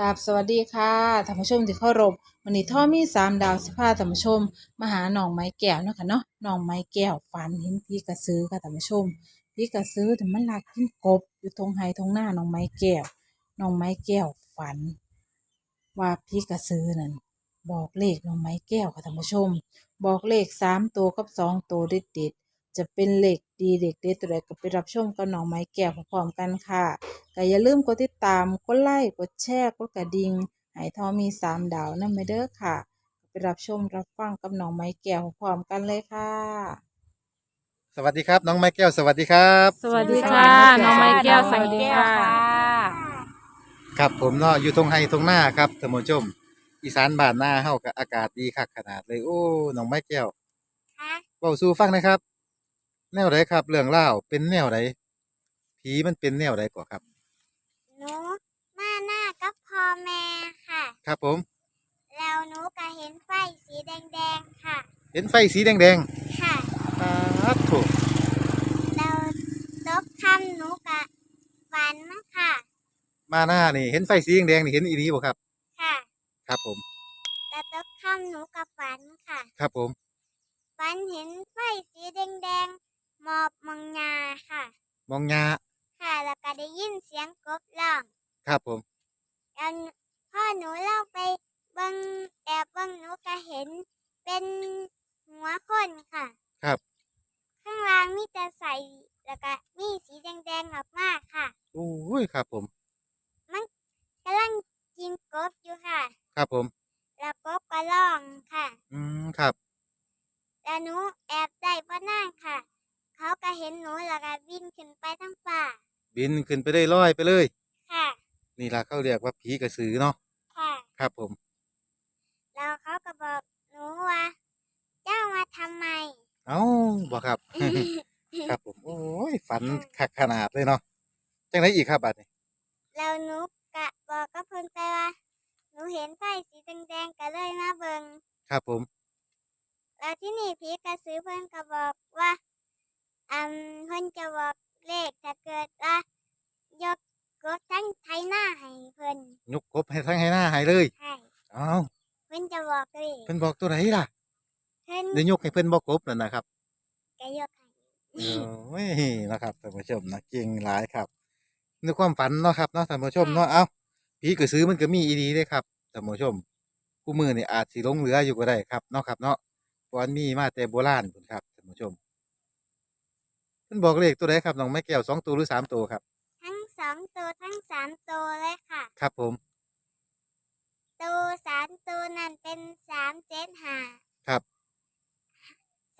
กับสวัสดีค่ะท่านผู้ชมที่เคารพวันนี้ท่อมีสามดาวสิพาท่านผู้ชม มาหาหนองไม้แก้วเนาะค่ะเนาะหนองไม้แก้วฝันเห็นพี่กระสือค่ะท่านผู้ชมพี่กระสือถึงมันลักกินกบ อยู่ตรงไห้ตรงหน้าหนองไม้แก้วหนองไม้แก้วฝัน ว่าพี่กระสือนั่นบอกเลขหนองไม้แก้วค่ะท่านผู้ชม บอกเลขสามตัวกับสองตัวเด็ด จะเป็นเลขดีเลขเด็ดตัวใดก็ไปรับชมกับหนองไม้แก้วพร้อมๆกันค่ะก็อย่าลืมกดติดตามกดไลค์กดแชร์กดกระดิ่งให้ทอมีสามดาวนั่นไปเด้อค่ะ ไปรับชมรับฟังกับน้องไม้แก้วพร้อมกันเลยค่ะ สวัสดีครับ น้องไม้แก้วสวัสดีครับ สวัสดีค่ะน้องไม้แก้วสวัสดีค่ะครับผมเนาะอยู่ตรงไฮตรงหน้าครับท่านผู้ชม อีสานบ้านหน้าเฮากับอากาศดีคักขนาดเลยโอ้น้องไม้แก้วค่ะเว้าสู่ฟังหนะครับ แนวใดครับ เรื่องเล่าวเป็นแนวใดผีมันเป็นแนวใดก่อครับหนูมาหน้ากับพ่อแม่ค่ะ ครับผม แล้วหนูก็เห็นไฟสีแดงๆค่ะ เห็นไฟสีแดงค่ะๆครับถูกแล้วตบคำหนูกะฝันค่ะ มาหน้านี่เห็นไฟสีแดงๆนี่เห็นอีนี้บ่ครับ ค่ะครับผม แล้วตบคำหนูกะฝันค่ะ ครับผม ฝันเห็นไฟสีแดงๆห มอบมังงาค่ะ มองยาค่ะแล้วก็ได้ยินเสียงกบร้องครับผมแล้วพ่อหนูเล่าไปเบิ่งแอบเบิ่งหนูก็เห็นเป็นหัวคนค่ะ ครับ ข้างล่างมีแต่ใสแล้วก็มีสีแดงๆออกมาค่ะโอ้ยครับผมกำลังกินกบอยู่ค่ะ ครับผม แล้วกบก็ร้องค่ะ อืมครับ แล้วหนูแอบได้พ่อนั่งค่ะ เขาก็เห็นหนูแล้วก็บินขึ้นไปทั้งป่า บินขึ้นไปได้ลอยไปเลย ค่ะ นี่ล่ะเขาเรียกว่าผีกระสือเนาะค่ะ ครับผม แล้วเขาก็บอกหนูว่า เจ้ามาทำไม เอ้าบ่ครับ ครับผม โอ้ยฝันคักขนาดเลยเนาะจังไดอีกครับบัดนี้แล้วหนูกะบอกกับเพิ่นไปว่า หนูเห็นไฟสีแดงๆก็เลยมาเบิงครับผม แล้วที่นี่ผีกระสือเพิ่นก็บอกว่า อืมเพิ่นจะบอกเลขถ้าเกิดว่ายกกดทั้งไทยหน้าให้เพิ่นยกกบให้ทั้งให้หน้าใหายเลยให้เอ้าเพิ่นจะบอกเลขเพิ่นบอกตัวไหนล่ะเพิ่นได้ยกให้เพิ่นบอกกบนั่นนะครับก็ยกให้โอ้ยนะครับท่านผู้ชมนะเก่งหลายครับในความฝันเนาะครับเนาะท่านผู้ชมเนาะเอ้าผีกระสือมันก็มีอีดีเด้ครับท่านผู้ชมผู้มือนี่อาจสิหลงเหลืออยู่ก็ได้ครับเนาะครับ เนาะเพราะอันมีมาแต่โบราณพุ่นครับท่านผู้ชม เพิ่นบอกเลขตัวใดครับน้องไม้แก้วสองตัวหรือสามตัวครับ ทั้งสองตัวทั้งสามตัวเลยค่ะ ครับผม ตัวสามตัวนั่นเป็นสามเจ็ดห้าครับ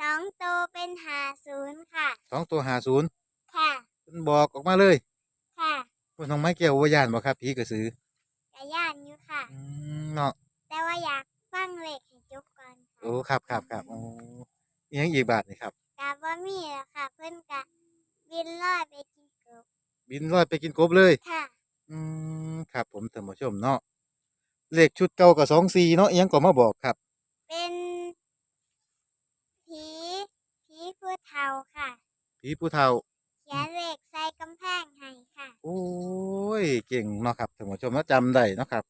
สองตัวเป็นห้าศูนย์ค่ะ สองตัวหาศูนย์ค่ะเพิ่นบอกออกมาเลยค่ะว่าน้องไม้แก้วว่ายานบ่ครับผีกระสือกระย่านอยู่ค่ะ อืมเนาะแต่ว่าอยากฟังเลขให้จบก่อนค่ะ โอ้ครับครับครับโอ้อิหยังอีกบาทนี่ครับ กะว่ามีแล้วค่ะ เพิ่นกะบินลอยไปกินกบบินลอยไปกินกบเลย ค่ะ อืมครับผมท่านผู้ชมเนาะเลขชุดเก่ากับสองสี่เนาะอิหยังก็มาบอกครับ เป็นผีผีผู้เฒ่าค่ะ ผีผู้เฒ่า เขียนเลขใส่กำแพงให้ค่ะ โอ้ยเก่งเนาะครับท่านผู้ชมเนาะจำได้เนาะครับ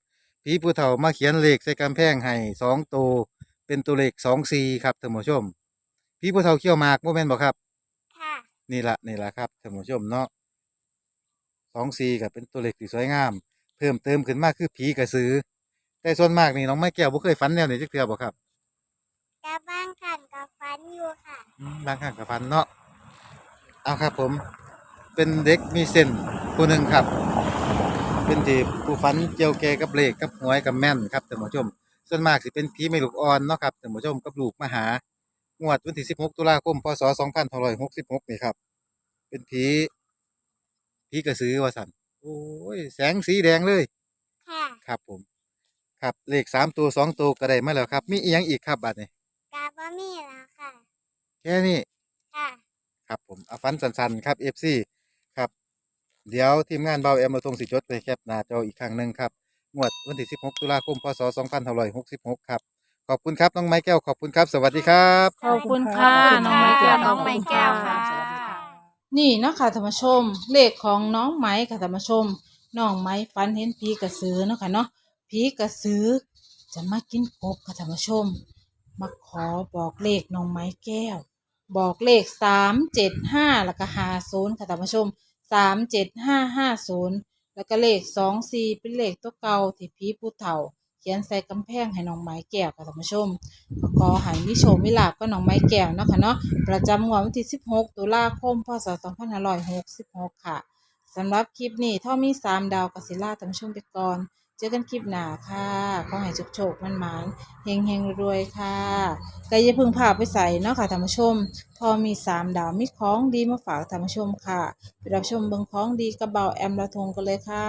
ผีผู้เฒ่ามาเขียนเลขใส่กำแพงให้สองตัวเป็นตัวเลขสองสี่ครับท่านผู้ชม ผีผู้เฒ่าเขี้ยวหมากโมเมนบอกครับ ค่ะนี่ละนี่ละครับท่านผู้ชมเนาะสองสี่ก็เป็นตัวเลขที่สวยงาม เพิ่มเติมขึ้นมากคือผีกระสือ แต่ส่วนมากนี่น้องไม้แก้วบ่เคยฝันแนวนี้จักเทื่อบ่ครับกะบางขันกับฟันอยู่ค่ะ อืมบางครั้งก็ฝันเนาะเอาครับผม เป็นเด็กมีเส้นผู้หนึ่งครับ เป็นที่ผู้ฝันเกี่ยวแก่กับเลขกับหวยกับแม่นครับท่านผู้ชม ส่วนมากสิเป็นผีไม่ลูกอ่อนเนาะครับท่านผู้ชมกับลูกมาหา งวดวันที่16ตุลาคมพศ2566นี่ครับ เป็นผีผีกระสือว่าสันโอ้ยแสงสีแดงเลยค่ะครับผม ครับเลขสามตัวสองตัวก็ได้มาแล้วครับ มีอีกอย่างอีกครับบัดนี้กะว่ามีแล้วค่ะ แค่นี้ค่ะ ครับผมเอาฟันสันๆครับ FC ครับ เดี๋ยวทีมงานเบาแอมมาทงสิจดไปแคปหน้าจออีกครั้งหนึ่งครับงวดวันที่ 16 ตุลาคม พศ 2566 ครับ ขอบคุณครับน้องไม้แก้วขอบคุณครับ สวัสดีครับ ขอบคุณค่ะขอบคุณน้องไม้แก้วค่ะน้องไม้แก้วค่ะ นี่นะคะธรรมชม เลขของน้องไม้ค่ะธรรมชม น้องไม้ฝันเห็นผีกระสือเนาะค่ะเนาะผีกระสือ จะมากินกบค่ะท่านผู้ชม มาขอบอกเลขน้องไม้แก้ว บอกเลขสามเจ็ดห้าแล้วก็ห้าศูนย์ค่ะท่านผู้ชมสามเจ็ดห้าห้าศูนย์แล้วก็เลขสองสี่เป็นเลขตัวเก่าที่ผีผู้เฒ่า เขียนใส่กำแพงให้น้องไม้แก้วค่ะท่านผู้ชมขอให้มิโชมิลาบก็น้องไม้แก้วเนาะค่ะเนาะประจำวดวันที่สิบหกตุลาคม พศสองพันห้าร้อยหกสิบหกค่ะสำหรับคลิปนี้ถ้ามีสามดาวกสิล่าท่านผู้ชมไปก่อนเจอกันคลิปหน้าค่ะขอให้โชคโชคมันหมานเฮงเฮงรวยค่ะก็อย่าพึ่งพาไปใส่เนาะค่ะท่านผู้ชมพอมีสามดาวมีของดีมาฝากท่านผู้ชมค่ะไปรับชมเบิ่งของดีกับเบาแอมละทงกันเลยค่ะ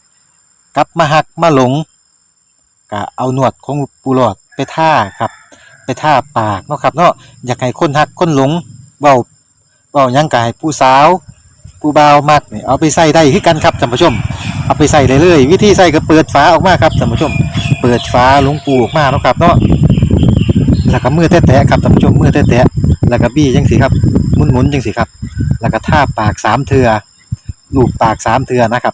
กลับมาหักมาหลงก็เอาหนวดของปูหลอดไปท่าครับ ไปท่าปากเนาะครับเนาะอยากให้คนหักคนหลงเว้าเว้ายังกายผู้สาวผู้บ่าวมักเนี่ยเอาไปใส่ได้คือกันครับท่านผู้ชม เอาไปใส่เลยเลยวิธีใส่ก็เปิดฝาออกมาครับท่านผู้ชม เปิดฝาหลวงปูออกมาเนาะครับเนาะแล้วก็มือแตะๆครับท่านผู้ชมมือแตะๆแล้วก็บี้จังสิครับหมุนๆจังสิครับ แล้วก็ท่าปากสามเทือลูบปากสามเทือนะครับ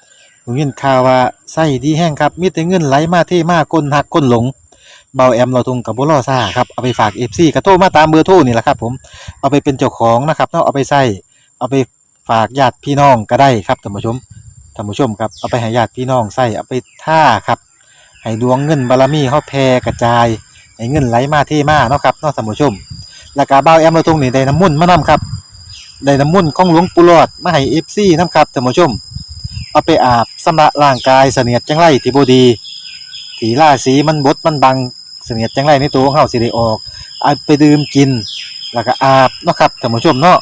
ผมยินข่าวว่าไส้ดีแห้งครับ มีแต่เงินไหลมาเทมาคนหักคนหลงเบาแอมเราทุงกับบ่รอซ่าครับเอาไปฝาก FC ก็โทรมาตามเบอร์โทรนี่แหละครับ ผมเอาไปเป็นเจ้าของนะครับเนาะเอาไปใส่เอาไปฝากญาติพี่น้องก็ได้ครับท่านผู้ชมท่านผู้ชมครับเอาไปให้ญาติพี่น้องใส่เอาไปท่าครับให้ดวงเงินบารมีเฮาแผ่กระจายให้เงินไหลมาเทมาเนาะครับเนาะท่านผู้ชมแล้วก็บ่าแอมเราตรงนี้ได้น้ำมุ่นมานํครับได้น้ำมุ่นของหลวงปู่หลอดมาให้ FC นํครับท่านผู้ชม เอาไปอาบสำระร่างกายเสนียดจังไรที่บดีที่าศีมันบดมันบังเสนียดจังไรในตัวของเฮาสิได้ออกเอาไปดื่มกิน แล้วก็อาบเนาะครับท่านผู้ชมเนาะ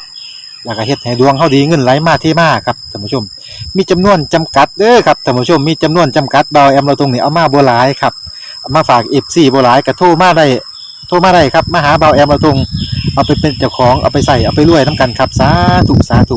แล้วก็เฮ็ดให้ดวงเฮาดีเงินไหลมาเทมาครับท่านผู้ชม มีจำนวนจำกัดเด้อครับท่านผู้ชมมีจำนวนจำกัดบ่าวแอมเราตรงนี้เอามาบ่หลายครับเอามาฝาก FC บ่หลายก็โทรมาได้โทรมาได้ครับมาหาเบาแอมเราตรงเอาไปเป็นเจ้าของเอาไปใส่เอาไปรวยน้ำกันครับสาธุสาธุ